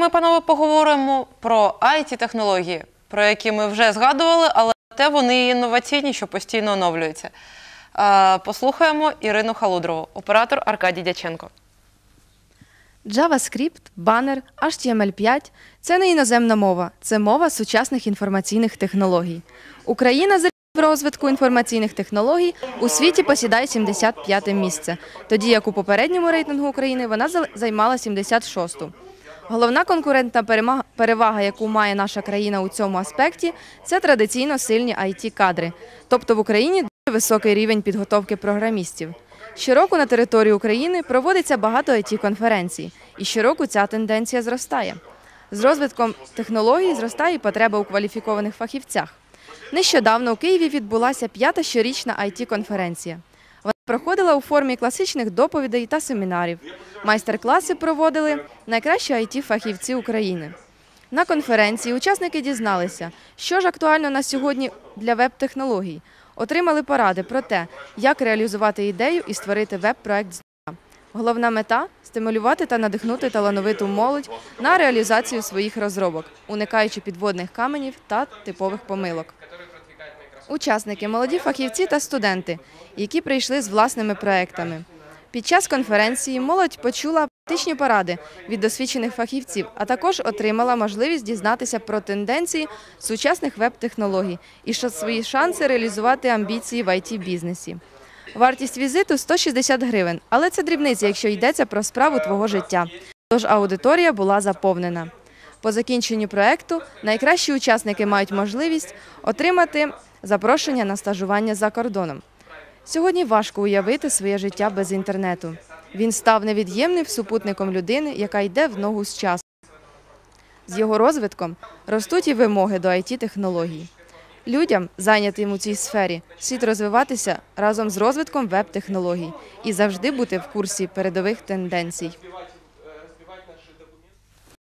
ми, панове, поговоримо про it технології про які ми вже згадували, але те вони інноваційні, що постійно оновлюються. Послухаємо Ірину Халудрову, оператор Аркадій Дяченко. JavaScript, банер, HTML5 – це не іноземна мова, це мова сучасних інформаційних технологій. Україна за розвитку інформаційних технологій у світі посідає 75 місце, тоді як у попередньому рейтингу України вона за- займала 76-ту. Головна конкурентна перевага, яку має наша країна у цьому аспекті, це традиційно сильні it кадри Тобто в Україні дуже високий рівень підготовки програмістів. Щороку на території України проводиться багато it конференцій і щороку ця тенденція зростає. З розвитком технологій зростає і потреба у кваліфікованих фахівцях. Нещодавно у Києві відбулася п'ята щорічна it конференція проходила у формі класичних доповідей та семінарів. Майстер-класи проводили найкращі it фахівці України. На конференції учасники дізналися, що ж актуально на сьогодні для веб-технологій, отримали поради про те, як реалізувати ідею і створити веб-проект з нуля. Головна мета стимулювати та надихнути талановиту молодь на реалізацію своїх розробок, уникаючи підводних каменів та типових помилок. Учасники молоді фахівці та студенти, які прийшли з власними проектами. Під час конференції молодь почула практичні поради від досвідчених фахівців, а також отримала можливість дізнатися про тенденції сучасних веб-технологій і що свої шанси реалізувати амбіції в it бізнесі Вартість візиту 160 гривень, але це дрібниця, якщо йдеться про справу твого життя. Тож аудиторія була заповнена. По закінченню проекту найкращі учасники мають можливість отримати запрошення на стажування за кордоном. Сьогодні важко уявити своє життя без інтернету. Він став невід'ємним супутником людини, яка йде в ногу з часом. З його розвитком ростуть і вимоги до it технологій Людям, зайнятим у цій сфері, слід розвиватися разом з розвитком веб-технологій і завжди бути в курсі передових тенденцій.